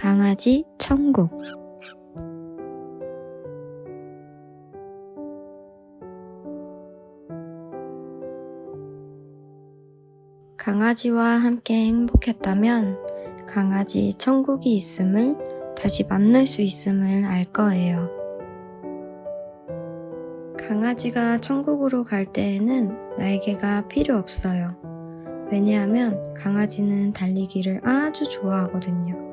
강아지 천국 강아지와 함께 행복했다면 강아지 천국이 있음을 다시 만날 수 있음을 알 거예요. 강아지가 천국으로 갈 때에는 날개가 필요 없어요. 왜냐하면 강아지는 달리기를 아주 좋아하거든요.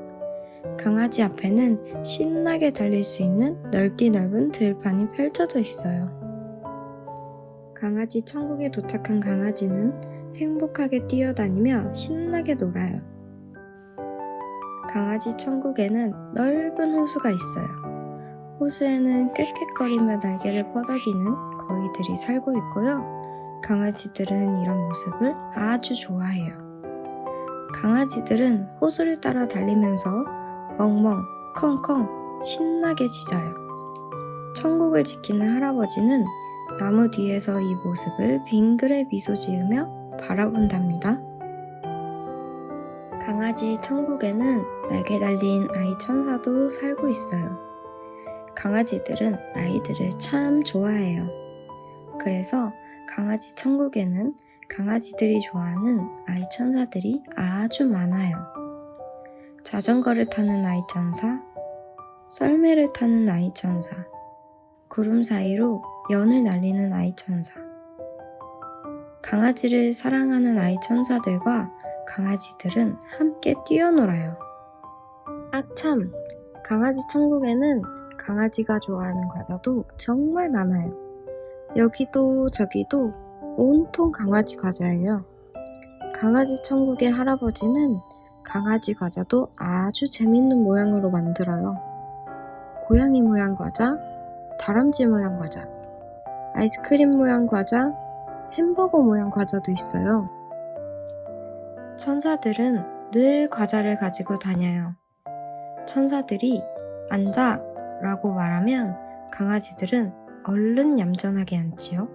강아지 앞에는 신나게 달릴 수 있는 넓디 넓은 들판이 펼쳐져 있어요. 강아지 천국에 도착한 강아지는 행복하게 뛰어다니며 신나게 놀아요. 강아지 천국에는 넓은 호수가 있어요. 호수에는 꽥꽥거리며 날개를 뻗어기는 거위들이 살고 있고요. 강아지들은 이런 모습을 아주 좋아해요. 강아지들은 호수를 따라 달리면서 멍멍, 컹컹 신나게 짖어요. 천국을 지키는 할아버지는 나무 뒤에서 이 모습을 빙그레 미소 지으며 바라본답니다. 강아지 천국에는 날개 달린 아이 천사도 살고 있어요. 강아지들은 아이들을 참 좋아해요. 그래서 강아지 천국에는 강아지들이 좋아하는 아이 천사들이 아주 많아요. 자전거를 타는 아이 천사, 썰매를 타는 아이 천사, 구름 사이로 연을 날리는 아이 천사, 강아지를 사랑하는 아이 천사들과 강아지들은 함께 뛰어놀아요. 아참, 강아지 천국에는 강아지가 좋아하는 과자도 정말 많아요. 여기도 저기도 온통 강아지 과자예요. 강아지 천국의 할아버지는 강아지 과자도 아주 재밌는 모양으로 만들어요. 고양이 모양 과자, 다람쥐 모양 과자, 아이스크림 모양 과자, 햄버거 모양 과자도 있어요. 천사들은 늘 과자를 가지고 다녀요. 천사들이 앉아 라고 말하면 강아지들은 얼른 얌전하게 앉지요.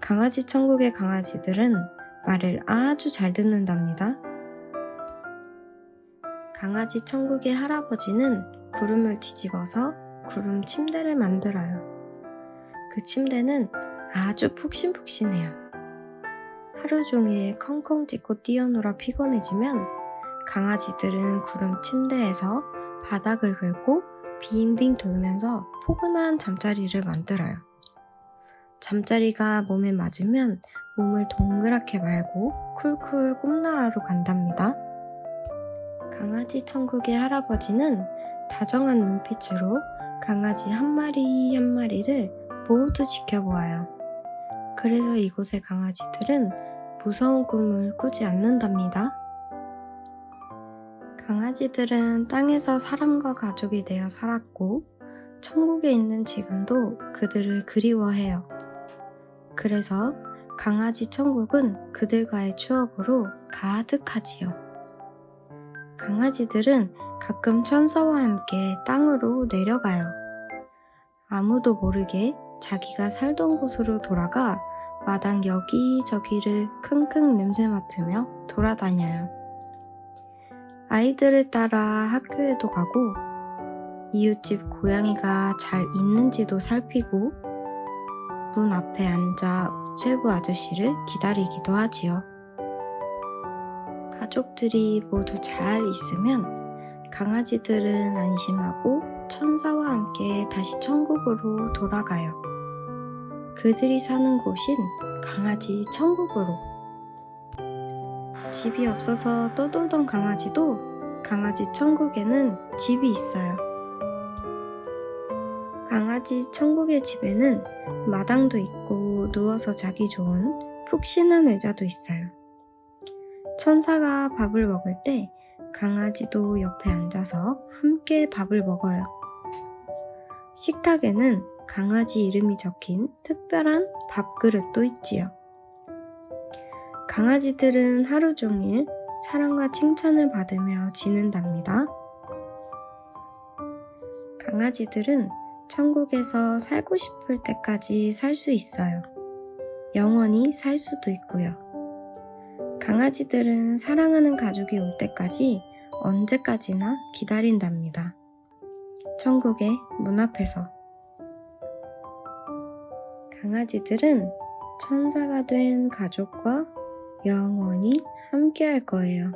강아지 천국의 강아지들은 말을 아주 잘 듣는답니다. 강아지 천국의 할아버지는 구름을 뒤집어서 구름 침대를 만들어요. 그 침대는 아주 푹신푹신해요. 하루 종일 컹컹 짖고 뛰어놀아 피곤해지면 강아지들은 구름 침대에서 바닥을 긁고 빙빙 돌면서 포근한 잠자리를 만들어요. 잠자리가 몸에 맞으면 몸을 동그랗게 말고 쿨쿨 꿈나라로 간답니다. 강아지 천국의 할아버지는 다정한 눈빛으로 강아지 한 마리 한 마리를 모두 지켜보아요. 그래서 이곳의 강아지들은 무서운 꿈을 꾸지 않는답니다. 강아지들은 땅에서 사람과 가족이 되어 살았고, 천국에 있는 지금도 그들을 그리워해요. 그래서 강아지 천국은 그들과의 추억으로 가득하지요. 강아지들은 가끔 천사와 함께 땅으로 내려가요. 아무도 모르게 자기가 살던 곳으로 돌아가 마당 여기저기를 킁킁 냄새 맡으며 돌아다녀요. 아이들을 따라 학교에도 가고 이웃집 고양이가 잘 있는지도 살피고 문 앞에 앉아 우체부 아저씨를 기다리기도 하지요. 가족들이 모두 잘 있으면 강아지들은 안심하고 천사와 함께 다시 천국으로 돌아가요. 그들이 사는 곳인 강아지 천국으로. 집이 없어서 떠돌던 강아지도 강아지 천국에는 집이 있어요. 강아지 천국의 집에는 마당도 있고 누워서 자기 좋은 푹신한 의자도 있어요. 천사가 밥을 먹을 때 강아지도 옆에 앉아서 함께 밥을 먹어요. 식탁에는 강아지 이름이 적힌 특별한 밥그릇도 있지요. 강아지들은 하루 종일 사랑과 칭찬을 받으며 지낸답니다. 강아지들은 천국에서 살고 싶을 때까지 살 수 있어요. 영원히 살 수도 있고요. 강아지들은 사랑하는 가족이 올 때까지 언제까지나 기다린답니다. 천국의 문 앞에서. 강아지들은 천사가 된 가족과 영원히 함께 할 거예요.